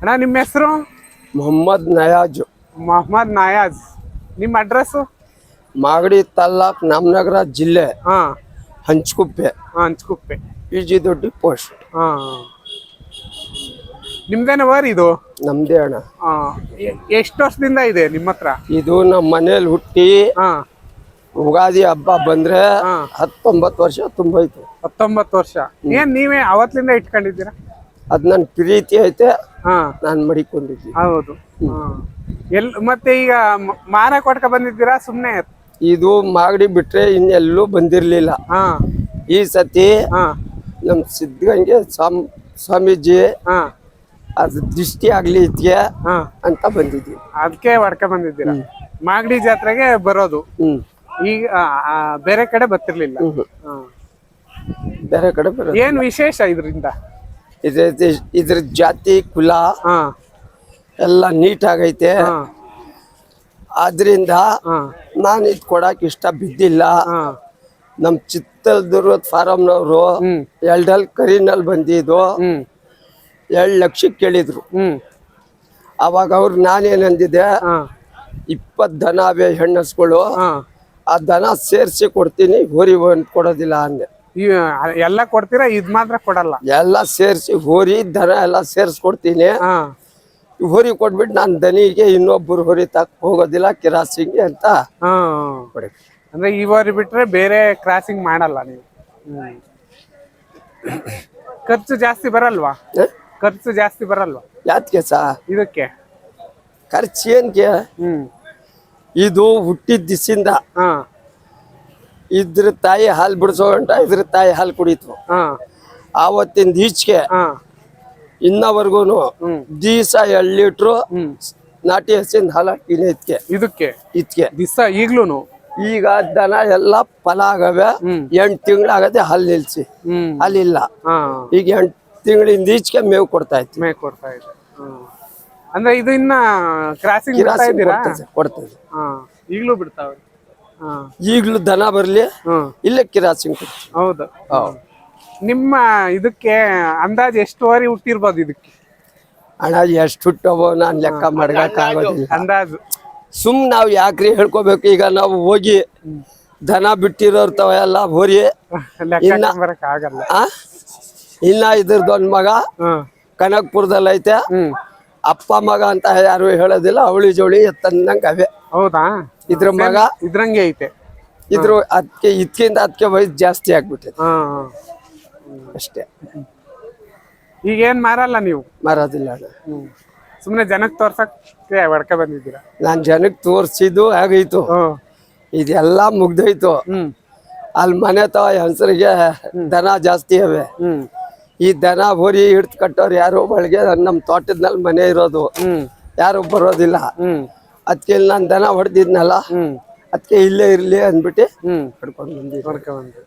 ಅಣ್ಣ ನಿಮ್ಮ ಹೆಸರು? ಮೊಹಮ್ಮದ್ ನಯಾಜ್. ಮೊಹಮ್ಮದ್ ನಯಾಜ್. ನಿಮ್ಮ ಅಡ್ರೆಸ್ಸು? ಮಾಗಡಿ ತಾಲ್ಲೂಕ್ ನಾಮನಗರ ಜಿಲ್ಲೆ. ಹಾ. ಹಂಚ್ಕುಪ್ಪೆ. ಹಾ Hanchkuppe. P G Doddi post. ಹಾ. ನಿಮ್ದೇನ ವರ್ ಇದು? ನಮ್ದೇ ಅಣ್ಣ. ಹಾ. ಎಷ್ಟು ವರ್ಷದಿಂದ ಇದೆ ನಿಮ್ಮ ಹತ್ರ? ಇದು ನಮ್ಮ ಮನೇಲಿ ಹುಟ್ಟಿ ಹಾ. ಉಗಾದಿ ಹಬ್ಬ ಬಂದ್ರೆ. ಹತ್ತೊಂಬತ್ತು ವರ್ಷ ತುಂಬೋಯ್ತು. ಹತ್ತೊಂಬತ್ತು ವರ್ಷ. ಏನ್ ನೀವೇ ಅವತ್ತಿಂದ ಇಟ್ಕೊಂಡಿದ್ದೀರಾ? ಅದ್ ನನ್ ಪ್ರೀತಿ ಐತೆ. ಹಾ. ನಾನ್ ಮಡಿಕೊಂಡಿದ್ದೀನಿ ಹೌದು. ಎಲ್ ಮತ್ತೆ ಈಗ ಮ- ಮಾರ ಕೊಟ್ಕ ಬಂದಿದ್ದೀರಾ? ಸುಮ್ನೆ? ಇದು ಮಾಗಡಿ ಬಿಟ್ರೆ ಇನ್ನೆಲ್ಲೂ ಬಂದಿರ್ಲಿಲ್ಲ. ಹಾ. ಈ ಸತಿ ಹಾ. ನಮ್ ಸಿದ್ಧಗಂಗೆ ಸ್ವಾಮ್ ಸ್ವಾಮೀಜಿ ಹಾ. ಅದು ದೃಷ್ಟಿ ಆಗ್ಲಿ ಇದ್ಕೆ ಹಾ. ಅಂತ ಬಂದಿದ್ದೀವಿ ಅದಕ್ಕೆ ಹೊಡ್ಕ ಬಂದಿದ್ದೀರಾ? ಮಾಗಡಿ ಜಾತ್ರೆಗೆ ಬರೋದು. ಹ್ಮ್. ಈಗ ಆ, ಆ, ಬೇರೆ ಕಡೆ ಬರ್ತಿರ್ಲಿಲ್ಲ. ಹ್ಮ್. ಹಾ. ಬೇರೆ ಕಡೆ ಬರೋದು. ಏನ್ ವಿಶೇಷ ಇದರಿಂದ? ಇದ್ರ ಇದ್ರ ಜಾತಿ ಕುಲ ಹಾ. ಎಲ್ಲ ನೀಟ್ ಆಗೈತೆ. ಹಾ. ಆದ್ರಿಂದ ನಾನು ಇದು ಕೊಡಕ್ ಇಷ್ಟ ಬಿದ್ದಿಲ್ಲ. ನಮ್ಮ ನಮ್ ಚಿತ್ರದುರ್ಗದ ಫಾರಮ್ನವರು ಹ್ಮ್. ಎರಡಲ್ ಕರಿನಲ್ಲಿ ಬಂದಿದ್ದು. ಎರಡ್ ಲಕ್ಷಕ್ಕೆ ಕೇಳಿದ್ರು. ಅವಾಗ ಅವ್ರು ನಾನೇನಂದಿದ್ದೆ ಹಾ. ಇಪ್ಪತ್ ದನ ಅವೆ ಹೆಣ್ಣಸ್ಗಳು. ಹಾ. ಆ ದನ ಸೇರಿಸಿ ಕೊಡ್ತೀನಿ ಹೊರಿ ಕೊಡೋದಿಲ್ಲ ಅಂದೆ. ಎಲ್ಲ ಕೊಡ್ತೀರಾ? ಇದ್ ಮಾತ್ರ ಕೊಡಲ್ಲ. ಎಲ್ಲ ಸೇರಿಸಿ ಹೋರಿ ದನ ಎಲ್ಲ ಸೇರಿಸ್ಕೊಡ್ತೀನಿ. ಹಾ. ಹೋರಿ ಕೊಟ್ಬಿಟ್ಟು ನಾನು ದನಿಗೆ ಇನ್ನೊಬ್ಬರು ಹೋರಿ ತಕ್ ಹೋಗೋದಿಲ್ಲ ಕಿರಾಸಿಂಗೆ ಅಂತ ಹಾ. ಕೊಡಿ. ಅಂದ್ರೆ ಈ ಹೋರಿ ಬಿಟ್ರೆ ಬೇರೆ ಕ್ರಾಸಿಂಗ್ ಮಾಡಲ್ಲ ನೀವು. ಹ್ಮ್. ಖರ್ಚು ಜಾಸ್ತಿ ಬರಲ್ವಾ? ಖರ್ಚು ಜಾಸ್ತಿ ಬರಲ್ವಾ? ಯಾತ್ಕೆ ಸಾ? ಇದಕ್ಕೆ. ಖರ್ಚು ಏನ್ಗೆ? ಹ್ಮ್. ಇದು ಹುಟ್ಟಿದ ದಿಸಿಂದ ಹಾ. ಇದ್ರ ತಾಯಿ ಹಾಲು ಬಿಡಿಸೋ ಗಂಟ ಇದ್ರ ತಾಯಿ ಹಾಲು ಕುಡಿತು. ಆವತ್ತಿಂದ ಈಚೆಗೆ ಇನ್ನವರೆಗೂ ದಿವಸ ಎರಡು ಲೀಟ್ರು ನಾಟಿ ಹಸಿಂದ ಹಾಲು ಹಾಕಿನಿ ಇದಕ್ಕೆ ಇದಕ್ಕೆ? ಇದಕ್ಕೆ ದಿವಸ ಈಗ್ಲೂನು? ಈಗ ದನ ಎಲ್ಲ ಫಲ ಆಗವೆ. ಎಂಟು ತಿಂಗಳಾಗದೆ ಹಾಲು ನಿಲ್ಸಿ. ಅಲ್ಲಿಲ್ಲ ಹಾಲಿಲ್ಲ ಈಗ ಎಂಟು ತಿಂಗಳಿಂದ ಈಚೆಗೆ ಮೇವು ಕೊಡ್ತಾ ಇತ್ತು ಮೇವು ಕೊಡ್ತಾ ಇದೆ. ಅಂದ್ರೆ ಇದು ಇನ್ನ ಕ್ರಾಸಿಂಗ್ ಕೊಡ್ತದೆ ಈಗ್ಲೂ ಬಿಡ್ತಾವೆ ಈಗಲೂ ದನ ಬರ್ಲಿ ಇಲ್ಲ ಕಿರಾಸಿಂಗ್ ಹೌದು. ನಿಮ್ಮ ಇದಕ್ಕೆ ಅಂದಾಜ್ ಎಷ್ಟು ವರಿ ಹುಟ್ಟಿರ್ಬೋದು ಇದಕ್ಕೆ? ಹಣ ಎಷ್ಟು ಹುಟ್ಟವೋ ನಾನು ಲೆಕ್ಕ ಮಾಡ್ಗಕ್ ಆಗೋದಿಲ್ಲ. ಅಂದಾಜು. ಸುಮ್ ನಾವ್ ಯಾಕ್ರಿ ಹೇಳ್ಕೋಬೇಕು? ಈಗ ನಾವು ಹೋಗಿ ದನ ಬಿಟ್ಟಿರೋರ್ತಾವ ಎಲ್ಲ ಹೋರಿ. ಆಗಲ್ಲ. ಆ? ಇನ್ನ ಇದ್ರದ್ದು ಮಗ ಕನಕ್ಪುರದಲ್ಲಿ ಐತೆ. ಅಪ್ಪ ಮಗ ಅಂತ ಯಾರು ಹೇಳೋದಿಲ್ಲ ಅವಳಿ ಜೋಳಿ ಎತ್ತಂದಂಗೆ ಅವೇ. ಹೌದಾ? ಇದ್ರ ಮಗ ಇದ್ರಂಗೆ ಐತೆ. ಇದ್ರ ಅದಕ್ಕೆ ಇದಕ್ಕಿಂತ ಅದಕ್ಕೆ ವಯಸ್ಸು ಜಾಸ್ತಿ ಆಗ್ಬಿಟ್ಟಿದೆ ಹಾ ಅಷ್ಟೇ. ಈಗೇನ್ ಮಾರಲ್ಲ ನೀವು? ಮಾರೋದಿಲ್ಲ ಸುಮ್ಮನೆ ಜನಕ್ಕೆ ಸುಮ್ನೆ ಜನಕ್ ತೋರ್ಸಕ್ಕೆ ಹೊಡ್ಕ ಬಂದಿದ್ದೀರಾ? ನಾನ್ ಜನಕ್ಕೆ ತೋರ್ಸಿದ್ದು ಆಗೈತು. ಹ್ಮ್ ಇದೆಲ್ಲ ಮುಗ್ದೋಯ್ತು. ಅಲ್ಲಿ ಮನೆ ತವ ಹೆಂಗಸರಿಗೆ ದನ ಜಾಸ್ತಿ ಅವೆ ಈ ದನ ಹೋರಿ ಹಿಡ್ತು ಕಟ್ಟೋರು ಯಾರು ಒಳಗೆ ನಮ್ಮ ತೋಟದ್ನಲ್ಲಿ ಮನೆ ಇರೋದು. ಯಾರು ಬರೋದಿಲ್ಲ. ಅದಕ್ಕೆ ಇಲ್ಲಿ ನಾನು ದನ ಹೊಡೆದಿದ್ನಲ್ಲ ಅದಕ್ಕೆ ಇಲ್ಲೇ ಇರ್ಲಿ ಅಂದ್ಬಿಟ್ಟು ಕಡ್ಕೊಂಡು ಬಂದು.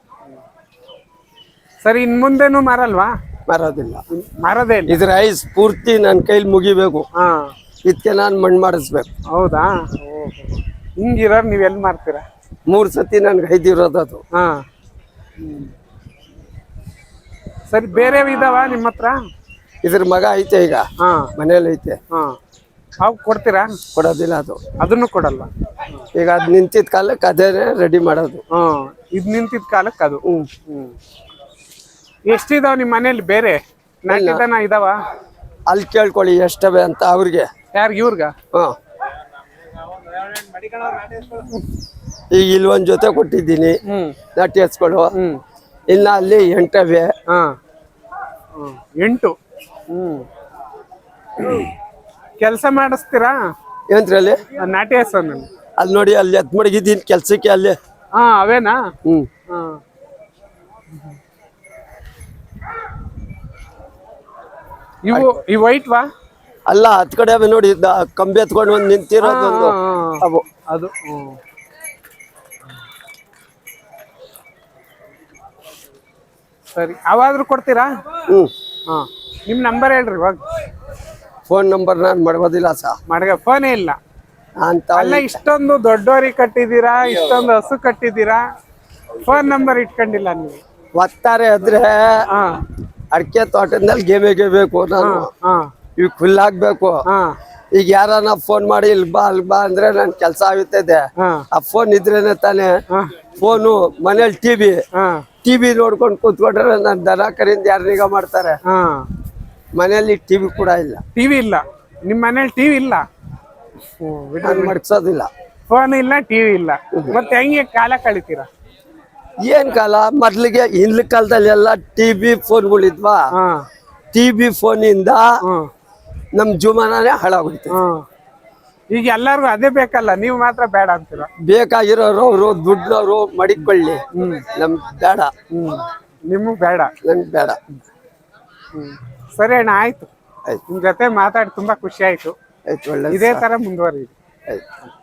ಸರಿ ಇನ್ ಮುಂದೆನು ಮಾರಲ್ವಾ? ಮಾರೋದಿಲ್ಲ. ಮಾರೋದೇ ಇಲ್ಲ. ಇದ್ರ ಐಸ್ ಪೂರ್ತಿ ನನ್ನ ಕೈಲಿ ಮುಗಿಬೇಕು. ಹಾ. ಇದಕ್ಕೆ ನಾನು ಮಣ್ಣು ಮಾಡಿಸ್ಬೇಕು. ಹೌದಾ? ಹಿಂಗಿರ ನೀವ್ ಎಲ್ಲಿ ಮಾರ್ತೀರಾ? ಮೂರು ಸತಿ ನನ್ಗೆ ಐದಿರೋದು ಅದು. ಹಾ. ಸರಿ ಬೇರೆ ಇದಾವ ನಿಮ್ಮ ಹತ್ರ ಇದ್ರ ಮಗ ಐತೆ ಈಗ. ಹಾ. ಮನೇಲಿ ಐತೆ. ಹಾ. ಅವ್ ಕೊಡ್ತೀರಾ? ಕೊಡೋದಿಲ್ಲ ಅದು. ಅದನ್ನು ಕೊಡಲ್ಲ. ಈಗ ಅದು ನಿಂತಿದ್ದ ಕಾಲಕ್ಕೆ ಅದೇ ರೆಡಿ ಮಾಡೋದು. ಹ್ಮ್ ಇದು ನಿಂತಿದ ಕಾಲಕ್ಕೆ ಅದು. ಹ್ಮ್. ಹ್ಮ್. ಎಷ್ಟಿದಾವ ನಿಮ್ಮ ಮನೇಲಿ ಬೇರೆ? ನಾಲ್ಕು ದನ ಇದಾವ? ಅಲ್ಲಿ ಕೇಳ್ಕೊಳ್ಳಿ ಎಷ್ಟವೆ ಅಂತ ಅವ್ರಿಗೆ. ಯಾರಿಗೆ ಇವ್ರಿಗ? ಹಾಂ. ಈಗ ಇಲ್ಲೊಂದ್ ಜೊತೆ ಕೊಟ್ಟಿದ್ದೀನಿ. ಹ್ಮ್. ನಾಟಿ ಇಲ್ಲ ಹ್ಮ್. ಅಲ್ಲಿ ಎಂಟವೆ. ಹಾ. ಎಂಟು. ಹ್ಮ್. ಕೆಲಸ ಮಾಡಿಸ್ತೀರಾ? ಏನ್ರಲ್ಲಿ ಅಲ್ಲಿ? ನಾಟಿ ಹೆಸರು ನಾನು ಅಲ್ಲಿ ನೋಡಿ ಅಲ್ಲಿ ಎತ್ ಮಡಗಿದ್ದೀನಿ ಕೆಲ್ಸಕ್ಕೆ ಅಲ್ಲಿ. ಹಾ ಅವೇನಾ? ಹ್ಮ್. ಹಾ. ಇವು ಈ ವೈಟ್ ವಾ? ಅಲ್ಲ ಹತ್ ಕಡೆ ಅವೆ ನೋಡಿ ಕಂಬಿ ಎತ್ಕೊಂಡು ಒಂದು ನಿಂತಿರೋದೊಂದು ಅವು. ಅದು. ಸರಿ ಅವಾದ್ರೂ ಕೊಡ್ತೀರಾ? ಹ್ಮ್. ಹಾ. ನಿಮ್ ನಂಬರ್ ಹೇಳ್ರಿ ಇವಾಗ. ಫೋನ್ ನಂಬರ್ ನಾನು ಮಾಡ್ಬೋದಿಲ್ಲ ಸಹ ಮಡ್ಗ ಫೋನೇ ಇಲ್ಲ. ಅಂತ ಅಲ್ಲ ಇಷ್ಟೊಂದು ದೊಡ್ಡವರಿಗೆ ಕಟ್ಟಿದ್ದೀರಾ? ಇಷ್ಟೊಂದು ಹಸು ಕಟ್ಟಿದ್ದೀರಾ? ಫೋನ್ ನಂಬರ್ ಇಟ್ಕೊಂಡಿಲ್ಲ ನೀವು ಒತ್ತಾರೆ ಆದ್ರೆ ಹಾ. ಅಡಿಕೆ ತೋಟದಲ್ಲಿ ಗೇಮೆ ಬೇಕು ನಾನು. ಹಾ ಇವ್ ಫುಲ್ ಆಗ್ಬೇಕು. ಹಾ. ಈಗ ಯಾರನ್ನ ಫೋನ್ ಮಾಡಿ ಇಲ್ಲಿ ಬಾ ಅಲ್ಲಿ ಬಾ ಅಂದ್ರೆ ನನ್ ಕೆಲಸ ಆಗುತ್ತದೆ ಹಾ. ಆ ಫೋನ್ ಇದ್ರೇನೆ ತಾನೆ ಫೋನು ಮನೇಲಿ ಟಿವಿ ಹಾ. ಟಿವಿ ನೋಡ್ಕೊಂಡು ಕೂತ್ಕೊಂಡ್ರೆ ನನ್ ದನ ಕರಿಂದ ಯಾರು ನಿಗಾ ಮಾಡ್ತಾರೆ? ಹಾ. ಮನೆಯಲ್ಲಿ ಟಿವಿ ಕೂಡ ಇಲ್ಲ. ಟಿವಿ ಇಲ್ಲ. ನಿಮ್ಮ ಮನೇಲಿ ಟಿವಿ ಇಲ್ಲ. ನಾನು ಮಡ್ಸೋದಿಲ್ಲ. ಫೋನ್ ಇಲ್ಲ ಟಿವಿ ಇಲ್ಲ. ಮತ್ತೆ ಹೆಂಗೆ ಕಾಲ ಕಳಿತೀರಾ? ಏನ್ ಕಾಲ? ಮೊದ್ಲಿಗೆ ಹಿಂದ್ಲ ಕಾಲದಲ್ಲಿ ಎಲ್ಲ ಟಿವಿ ಫೋನ್ಗಳಿದ್ವಾ ಟಿವಿ ಫೋನಿಂದ ಇಂದ ನಮ್ ಜೀವನನೇ ಹಾಳಾಗುತ್ತೆ ಈಗ ಎಲ್ಲರಿಗೂ ಅದೇ ಬೇಕಲ್ಲ? ನೀವು ಮಾತ್ರ ಬೇಡ ಅಂತೀರ? ಬೇಕಾಗಿರೋರು ಅವರು ದುಡ್ಡವರು ಮಡಿಕೊಳ್ಳಿ ನಮ್ ಬೇಡ. ನಿಮಗ್ ಬೇಡ. ನಂಗೆ ಬೇಡ. ಸರಿ ಅಣ್ಣ ಆಯ್ತು. ಆಯ್ತು ನಿಮ್ ಜೊತೆ ಮಾತಾಡಿ ತುಂಬಾ ಖುಷಿ ಆಯ್ತು. ಆಯ್ತು ಒಳ್ಳೆ ಇದೇ ತರ ಮುಂದುವರಿಯಿರಿ ಆಯ್ತು.